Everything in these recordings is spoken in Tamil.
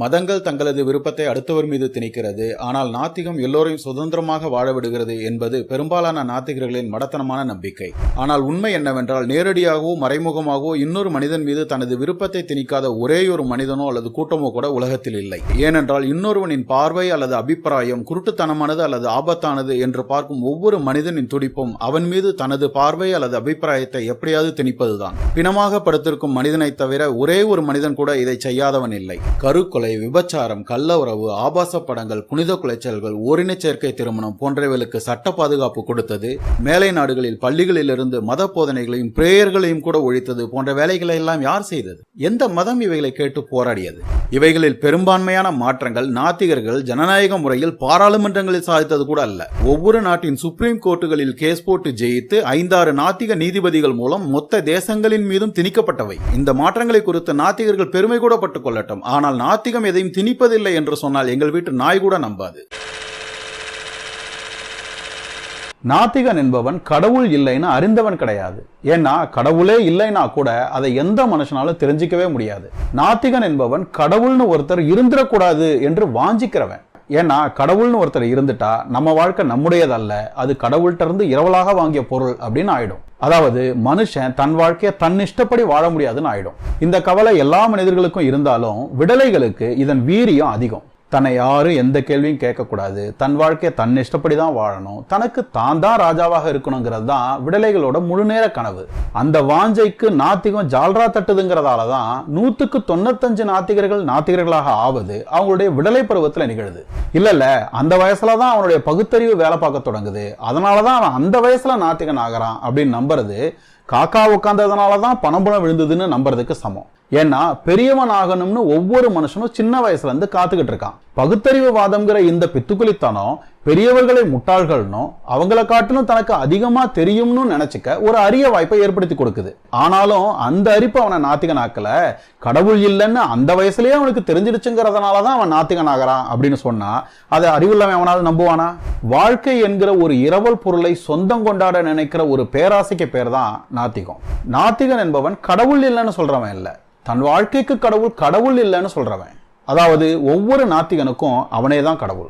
மதங்கள் தங்களது விருப்பத்தை அடுத்தவர் மீது திணிக்கிறது. ஆனால் நாத்திகம் எல்லோரையும் சுதந்திரமாக வாழ விடுகிறது என்பது பெரும்பாலான நாத்திகர்களின் மடத்தனமான நம்பிக்கை. ஆனால் உண்மை என்னவென்றால் நேரடியாகவோ மறைமுகமாகவோ இன்னொரு மனிதன் மீது தனது விருப்பத்தை திணிக்காத ஒரே ஒரு மனிதனோ அல்லது கூட்டமோ கூட உலகத்தில் இல்லை. ஏனென்றால் இன்னொருவனின் பார்வை அல்லது அபிப்பிராயம் குருட்டுத்தனமானது அல்லது ஆபத்தானது என்று பார்க்கும் ஒவ்வொரு மனிதனின் துடிப்பும் அவன் மீது தனது பார்வை அல்லது அபிப்பிராயத்தை எப்படியாவது திணிப்பதுதான். பிணமாக படுத்திருக்கும் மனிதனை தவிர ஒரே ஒரு மனிதன் கூட இதை செய்யாதவன் இல்லை. கருக்கொலை விபச்சாரம் கள்ள உறவு ஆபாச படங்கள் புனித குலைச்சல்கள் ஓரினச் சேர்க்கை திருமணம் போன்றவைகளுக்கு சட்ட பாதுகாப்பு கொடுத்தது. மேலை நாடுகளில் பள்ளிகளிலிருந்து மத போதனைகளையும் பிரேயர்களையும் கூட ஒழித்தது போன்ற வேலைகளை எல்லாம் யார் செய்தது? எந்த மதம் இவைகளை கேட்டு போராடியது? இவைகளில் பெரும்பான்மையான மாற்றங்கள் நாத்திகர்கள் ஜனநாயக முறையில் பாராளுமன்றங்களில் சாதித்தது கூட அல்ல. ஒவ்வொரு நாட்டின் சுப்ரீம் கோர்ட்டுகளில் கேஸ் போட்டு ஜெயித்து ஐந்தாறு நாத்திக நீதிபதிகள் மூலம் மொத்த தேசங்களின் மீதும் திணிக்கப்பட்டவை. இந்த மாற்றங்களை குறித்து நாத்திகர்கள் பெருமை கூட பட்டுக் கொள்ளட்டும். ஆனால் நாத்திகம் எதையும் திணிப்பதில்லை என்று சொன்னால் எங்கள் வீட்டு நாய் கூட நம்பாது. நாத்திகன் என்பவன் கடவுள் இல்லைன்னு அறிந்தவன் கிடையாது. ஏன்னா கடவுளே இல்லைன்னா கூட அதை எந்த மனுஷனாலும் தெரிஞ்சிக்கவே முடியாது. நாத்திகன் என்பவன் கடவுள்னு ஒருத்தர் இருந்துடக்கூடாது என்று வாஞ்சிக்கிறவன். ஏன்னா கடவுள்னு ஒருத்தர் இருந்துட்டா நம்ம வாழ்க்கை நம்முடையதல்ல. அது கடவுள்கிட்ட இருந்து இரவலாக வாங்கிய பொருள் அப்படின்னு ஆயிடும். அதாவது மனுஷன் தன் வாழ்க்கையை தன் இஷ்டப்படி வாழ முடியாதுன்னு ஆயிடும். இந்த கவலை எல்லா மனிதர்களுக்கும் இருந்தாலும் விடலைகளுக்கு இதன் வீரியம் அதிகம். தன்னை யாரும் எந்த கேள்வியும் கேட்கக்கூடாது. தன் வாழ்க்கையை தன் இஷ்டப்படி தான் வாழணும். தனக்கு தான் தான் ராஜாவாக இருக்கணுங்கிறது தான் விடலைகளோட முழுநேர கனவு. அந்த வாஞ்சைக்கு நாத்திகம் ஜால்ரா தட்டுதுங்கிறதால தான் நூற்றுக்கு தொண்ணூத்தஞ்சு நாத்திகர்கள் நாத்திகர்களாக ஆவது அவங்களுடைய விடலை பருவத்தில் நிகழுது. இல்லை இல்லை அந்த வயசில் தான் அவனுடைய பகுத்தறிவு வேலை பார்க்க தொடங்குது. அதனால தான் அவன் அந்த வயசில் நாத்திகன் ஆகிறான் அப்படின்னு நம்புறது காக்கா உட்காந்ததுனால தான் பணம்புலம் விழுந்ததுன்னு நம்புறதுக்கு சமம். ஏன்னா பெரியவன் ஆகணும்னு ஒவ்வொரு மனுஷனும் சின்ன வயசுல இருந்து காத்துக்கிட்டு இருக்கான். பகுத்தறிவு வாதம்ங்கிற இந்த பித்துக்குளித்தனம் பெரியவர்களை முட்டாள்கள்னும் அவங்கள காட்டிலும் தனக்கு அதிகமா தெரியும்னு நினைச்சுக்க ஒரு அரிய வாய்ப்பை ஏற்படுத்தி கொடுக்குது. ஆனாலும் அந்த அரிப்பு அவனை நாத்திகன் ஆக்கல கடவுள் இல்லைன்னு அந்த வயசுலயே அவனுக்கு தெரிஞ்சிடுச்சுங்கிறதுனால தான் அவன் நாத்திகன் ஆகிறான் அப்படின்னு சொன்னா அதை அறிவுள்ளவன் அவனாவது நம்புவானா? வாழ்க்கை என்கிற ஒரு இரவல் பொருளை சொந்தம் கொண்டாட நினைக்கிற ஒரு பேராசைக்கு பேர் தான் நாத்திகம். நாத்திகன் என்பவன் கடவுள் இல்லைன்னு சொல்றவன் இல்லை. தன் வாழ்க்கைக்கு கடவுள் கடவுள் இல்லைன்னு சொல்றவன். அதாவது ஒவ்வொரு நாத்திகனுக்கும் அவனே தான் கடவுள்.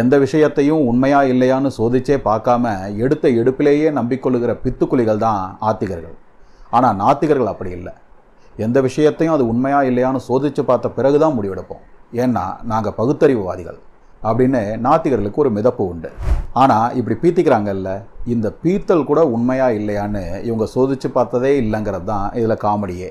எந்த விஷயத்தையும் உண்மையா இல்லையான்னு சோதிச்சே பார்க்காம எடுத்த எடுப்பிலேயே நம்பிக்கொள்ளுகிற பித்துக்குலிகள் தான் ஆத்திகர்கள். ஆனால் நாத்திகர்கள் அப்படி இல்லை. எந்த விஷயத்தையும் அது உண்மையா இல்லையான்னு சோதிச்சு பார்த்த பிறகு தான் முடிவெடுப்போம். ஏன்னா நாங்கள் பகுத்தறிவுவாதிகள். அப்படின்னு நாத்திகர்களுக்கு ஒரு மிதப்பு உண்டு. ஆனால் இப்படி பீத்திக்கிறாங்கல்ல இந்த பீத்தல் கூட உண்மையா இல்லையான்னு இவங்க சோதிச்சு பார்த்ததே இல்லைங்கிறது தான் இதில் காமெடியே.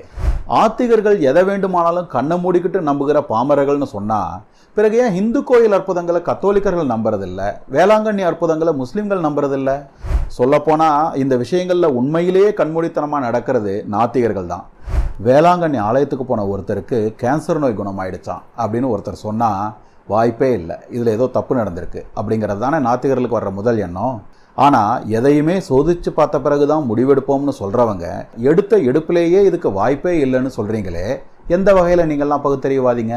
ஆத்திகர்கள் எதை வேண்டுமானாலும் கண்ணை மூடிக்கிட்டு நம்புகிற பாமரர்கள்னு சொன்னால் பிறகு ஏன் இந்து கோயில் அற்புதங்களை கத்தோலிக்கர்கள் நம்புறதில்ல? வேளாங்கண்ணி அற்புதங்களை முஸ்லீம்கள் நம்புறதில்ல? சொல்லப்போனால் இந்த விஷயங்களில் உண்மையிலேயே கண்மூடித்தனமாக நடக்கிறது நாத்திகர்கள் தான். வேளாங்கண்ணி ஆலயத்துக்கு போன ஒருத்தருக்கு கேன்சர் நோய் குணமாயிடுச்சான் அப்படின்னு ஒருத்தர் சொன்னால் வாய்ப்பே இல்லை. இதில் ஏதோ தப்பு நடந்திருக்கு. அப்படிங்கிறது தானே நாத்திகர்களுக்கு வர்ற முதல் எண்ணம். ஆனால் எதையுமே சோதிச்சு பார்த்த பிறகு தான் முடிவெடுப்போம்னு சொல்கிறவங்க எடுத்த எடுப்பிலேயே இதுக்கு வாய்ப்பே இல்லைன்னு சொல்கிறீங்களே எந்த வகையில் நீங்கள்லாம் பகுத்தறிவாதீங்க?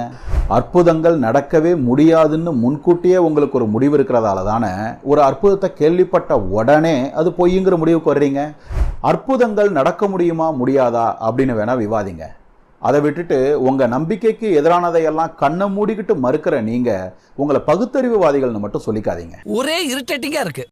அற்புதங்கள் நடக்கவே முடியாதுன்னு முன்கூட்டியே உங்களுக்கு ஒரு முடிவு இருக்கிறதால தானே ஒரு அற்புதத்தை கேள்விப்பட்ட உடனே அது பொய்யுங்கிற முடிவுக்கு வர்றீங்க? அற்புதங்கள் நடக்க முடியுமா முடியாதா அப்படின்னு வேணால் விவாதிங்க. அதை விட்டுட்டு உங்கள் நம்பிக்கைக்கு எதிரானதையெல்லாம் கண்ணை மூடிக்கிட்டு மறுக்கிற நீங்கள் உங்களை பகுத்தறிவுவாதிகள்னு மட்டும் சொல்லிக்காதீங்க. ஒரே இரிட்டேட்டிங்காக இருக்குது